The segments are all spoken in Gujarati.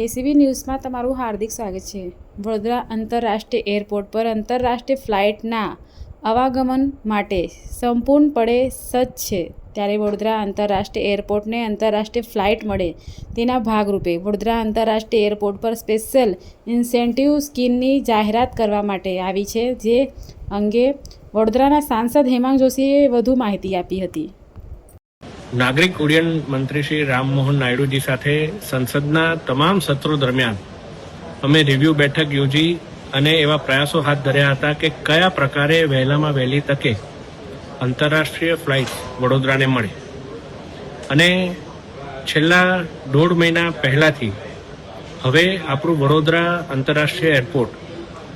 એસીબી ન્યૂઝમાં તમારું હાર્દિક સ્વાગત છે. વડોદરા આંતરરાષ્ટ્રીય એરપોર્ટ પર આંતરરાષ્ટ્રીય ફ્લાઇટના આવાગમન માટે સંપૂર્ણપણે સજ્જ છે. ત્યારે વડોદરા આંતરરાષ્ટ્રીય એરપોર્ટને આંતરરાષ્ટ્રીય ફ્લાઇટ મળે તેના ભાગરૂપે વડોદરા આંતરરાષ્ટ્રીય એરપોર્ટ પર સ્પેશિયલ ઇન્સેન્ટિવ સ્કીમની જાહેરાત કરવા માટે આવી છે. જે અંગે વડોદરાના સાંસદ હેમાંગ જોશીએ વધુ માહિતી આપી હતી. નાગરિક ઉડ્ડયન મંત્રી શ્રી રામમોહન નાયડુજી સાથે સંસદના તમામ સત્રો દરમિયાન અમે રિવ્યુ બેઠક યોજી અને એવા પ્રયાસો હાથ ધર્યા હતા કે કયા પ્રકારે વહેલામાં વહેલી તકે આંતરરાષ્ટ્રીય ફ્લાઇટ વડોદરાને મળે. અને છેલ્લા દોઢ મહિના પહેલાંથી હવે આપણું વડોદરા આંતરરાષ્ટ્રીય એરપોર્ટ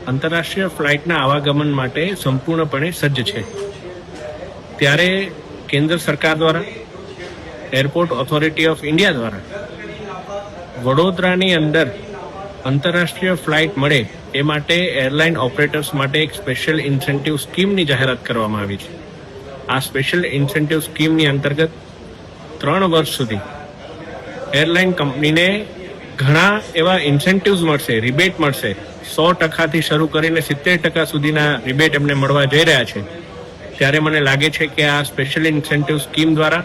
આંતરરાષ્ટ્રીય ફ્લાઇટના આવાગમન માટે સંપૂર્ણપણે સજ્જ છે. ત્યારે કેન્દ્ર સરકાર દ્વારા એરપોર્ટ ઓથોરિટી ઓફ ઇન્ડિયા દ્વારા વડોદરાની અંદર આંતરરાષ્ટ્રીય ફ્લાઇટ મળે એ માટે એરલાઇન ઓપરેટર્સ માટે એક સ્પેશિયલ ઇન્સેન્ટિવ સ્કીમની જાહેરાત કરવામાં આવી છે. આ સ્પેશિયલ ઇન્સેન્ટિવ સ્કીમની અંતર્ગત ત્રણ વર્ષ સુધી એરલાઇન કંપનીને ઘણા એવા ઇન્સેન્ટિવ્સ મળશે, રિબેટ મળશે. સો ટકાથી શરૂ કરીને સિત્તેર ટકા સુધીના રિબેટ એમને મળવા જઈ રહ્યા છે. ત્યારે મને લાગે છે કે આ સ્પેશિયલ ઇન્સેન્ટિવ સ્કીમ દ્વારા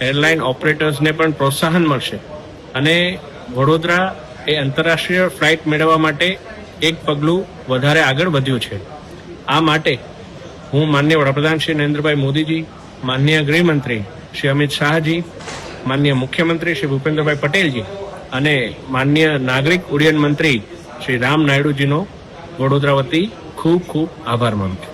એરલાઇન ઓપરેટર્સને પણ પ્રોત્સાહન મળશે. અને વડોદરા એ આંતરરાષ્ટ્રીય ફ્લાઇટ મેળવવા માટે એક પગલું વધારે આગળ વધ્યું છે. આ માટે હું માન્ય વડાપ્રધાન શ્રી નરેન્દ્રભાઈ મોદીજી, માન્ય ગૃહમંત્રી શ્રી અમિત શાહજી, માન્ય મુખ્યમંત્રી શ્રી ભૂપેન્દ્રભાઈ પટેલજી અને માન્ય નાગરિક ઉડ્ડયન મંત્રી શ્રી રામ નાયડુજીનો વડોદરા વતી ખૂબ ખૂબ આભાર માનું છું.